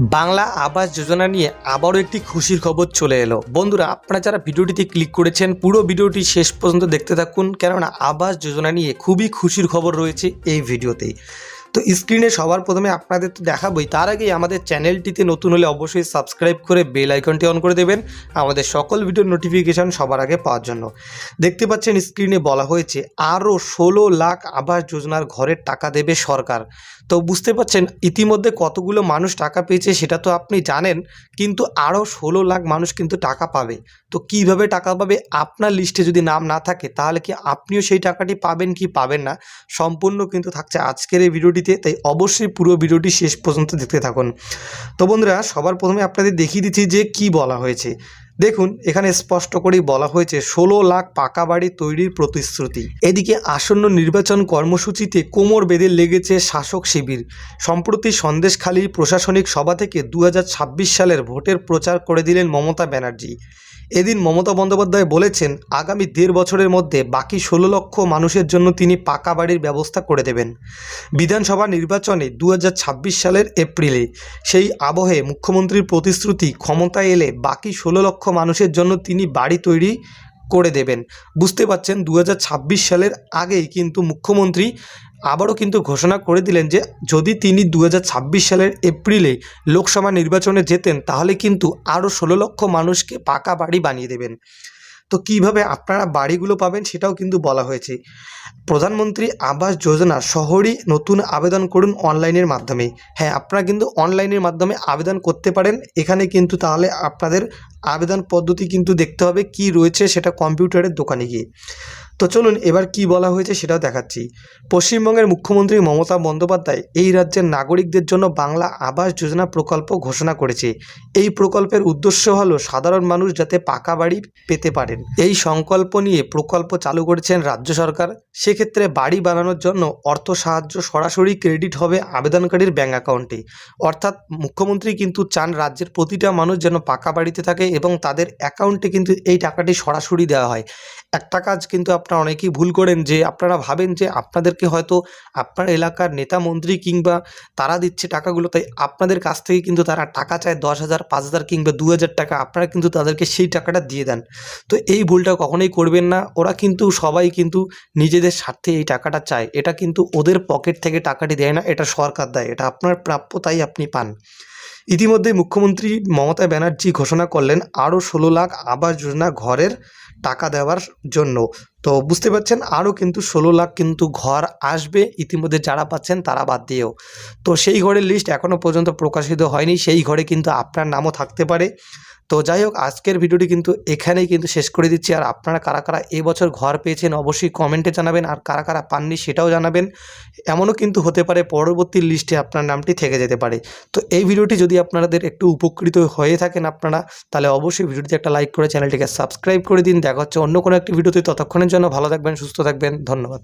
বাংলা আবাস যোজনা নিয়ে আবারও একটি খুশির খবর চলে এলো। বন্ধুরা, আপনারা যারা ভিডিওটিতে ক্লিক করেছেন, পুরো ভিডিওটি শেষ পর্যন্ত দেখতে থাকুন, কেননা আবাস যোজনা নিয়ে খুবই খুশির খবর রয়েছে এই ভিডিওতেই তো স্ক্রিনে সবার প্রথমে আপনাদের তো দেখাবই, তার আগেই আমাদের চ্যানেলটিতে নতুন হলে অবশ্যই সাবস্ক্রাইব করে বেল আইকনটি অন করে দেবেন, আমাদের সকল ভিডিওর নোটিফিকেশান সবার আগে পাওয়ার জন্য। দেখতে পাচ্ছেন স্ক্রিনে বলা হয়েছে, আরও ষোলো লাখ আবাস যোজনার ঘরের টাকা দেবে সরকার। তো বুঝতে পারছেন, ইতিমধ্যে কতগুলো মানুষ টাকা পেয়েছে সেটা তো আপনি জানেন, কিন্তু আরও ষোলো লাখ মানুষ কিন্তু টাকা পাবে। তো কীভাবে টাকা পাবে আপনার লিস্টে যদি নাম না থাকে, তাহলে কি আপনিও সেই টাকাটি পাবেন কি পাবেন না? সম্পূর্ণ কিন্তু থাকছে আজকের এই ভিডিওটিতে, তাই অবশ্যই পুরো ভিডিওটি শেষ পর্যন্ত দেখতে থাকুন। তো বন্ধুরা, সবার প্রথমে আপনাদের দেখিয়ে দিচ্ছি যে কি বলা হয়েছে। দেখুন, এখানে স্পষ্ট করেই বলা হয়েছে, ষোলো লাখ পাকা বাড়ি তৈরির প্রতিশ্রুতি। এদিকে আসন্ন নির্বাচন কর্মসূচিতে কোমর বেঁধে লেগেছে শাসক শিবির। সম্প্রতি সন্দেশখালীর প্রশাসনিক সভা থেকে দু হাজার ছাব্বিশ সালের ভোটের প্রচার করে দিলেন মমতা ব্যানার্জি। এদিন মমতা বন্দ্যোপাধ্যায় বলেছেন, আগামী দেড় বছরের মধ্যে বাকি ষোলো লক্ষ মানুষের জন্য তিনি পাকা বাড়ির ব্যবস্থা করে দেবেন। বিধানসভা নির্বাচনে দু হাজার ছাব্বিশ সালের এপ্রিলে সেই আবহে মুখ্যমন্ত্রীর প্রতিশ্রুতি ক্ষমতায় এলে বাকি ষোলো লক্ষ মানুষের জন্য তিনি বাড়ি তৈরি করে দেবেন। বুঝতে পারছেন দু সালের আগেই কিন্তু মুখ্যমন্ত্রী আবারও কিন্তু ঘোষণা করে দিলেন যে যদি তিনি দু হাজার ছাব্বিশ সালের এপ্রিলে লোকসভা নির্বাচনে যেতেন তাহলে কিন্তু আরও ষোলো লক্ষ মানুষকে পাকা বাড়ি বানিয়ে দেবেন। তো কীভাবে আপনারা বাড়িগুলো পাবেন সেটাও কিন্তু বলা হয়েছে। প্রধানমন্ত্রী আবাস যোজনা শহরই নতুন আবেদন করুন অনলাইনের মাধ্যমে। হ্যাঁ আপনারা কিন্তু অনলাইনের মাধ্যমে আবেদন করতে পারেন। এখানে কিন্তু তাহলে আপনাদের আবেদন পদ্ধতি কিন্তু দেখতে হবে, কি রয়েছে সেটা কম্পিউটারের দোকানে গিয়ে। তো চলুন এবার কি বলা হয়েছে সেটাও দেখাচ্ছি। পশ্চিমবঙ্গের মুখ্যমন্ত্রী মমতা বন্দ্যোপাধ্যায় এই রাজ্যের নাগরিকদের জন্য বাংলা আবাস যোজনা প্রকল্প ঘোষণা করেছে। এই প্রকল্পের উদ্দেশ্য হলো সাধারণ মানুষ যাতে পাকা বাড়ি পেতে পারেন। এই সংকল্প নিয়ে প্রকল্প চালু করেছেন রাজ্য সরকার। সেক্ষেত্রে বাড়ি বানানোর জন্য অর্থ সাহায্য সরাসরি ক্রেডিট হবে আবেদনকারীর ব্যাঙ্ক অ্যাকাউন্টে। অর্থাৎ মুখ্যমন্ত্রী কিন্তু চান রাজ্যের প্রতিটা মানুষ যেন পাকা বাড়িতে থাকে এবং তাদের অ্যাকাউন্টে কিন্তু এই টাকাটি সরাসরি দেওয়া হয়। একটা কাজ কিন্তু আপনারা অনেকেই ভুল করেন যে আপনারা ভাবেন যে আপনাদেরকে হয়তো আপনার এলাকার নেতা, মন্ত্রী কিংবা তারা দিচ্ছে টাকাগুলো, তাই আপনাদের কাছ থেকে কিন্তু তারা টাকা চায় দশ হাজার, পাঁচ হাজার কিংবা দু হাজার টাকা। আপনারা কিন্তু তাদেরকে সেই টাকাটা দিয়ে দেন। তো এই ভুলটা কখনোই করবেন না। ওরা কিন্তু সবাই কিন্তু নিজেদের স্বার্থে এই টাকাটা চায়। এটা কিন্তু ওদের পকেট থেকে টাকাটি দেয় না, এটা সরকার দেয়। এটা আপনার প্রাপ্য, তাই আপনি পান। ইতিমধ্যে মুখ্যমন্ত্রী মমতা ব্যানার্জি ঘোষণা করলেন, আরও ষোলো লাখ আবাস যোজনা ঘরের টাকা দেওয়ার জন্য। তো বুঝতে পারছেন, আরও কিন্তু ষোলো লাখ কিন্তু ঘর আসবে। ইতিমধ্যে যারা পাচ্ছেন তারা বাদ দিয়েও। তো সেই ঘরের লিস্ট এখনও পর্যন্ত প্রকাশিত হয়নি। সেই ঘরে কিন্তু আপনার নামও থাকতে পারে। তো যাই হোক, আজকের ভিডিওটি কিন্তু এখানেই কিন্তু শেষ করে দিচ্ছি। আর আপনারা কারা কারা এবছর ঘর পেয়েছেন অবশ্যই কমেন্টে জানাবেন। আর কারা কারা পাননি সেটাও জানাবেন। এমনও কিন্তু হতে পারে পরবর্তী লিস্টে আপনার নামটি থেকে যেতে পারে। তো এই ভিডিওটি যদি আপনাদের একটু উপকৃত হয়ে থাকেন আপনারা, তাহলে অবশ্যই ভিডিওটিতে একটা লাইক করে চ্যানেলটিকে সাবস্ক্রাইব করে দিন। দেখা হচ্ছে অন্য কোনো একটি ভিডিওতে। ততক্ষণের জন্য ভালো থাকবেন সুস্থ থাকবেন ধন্যবাদ।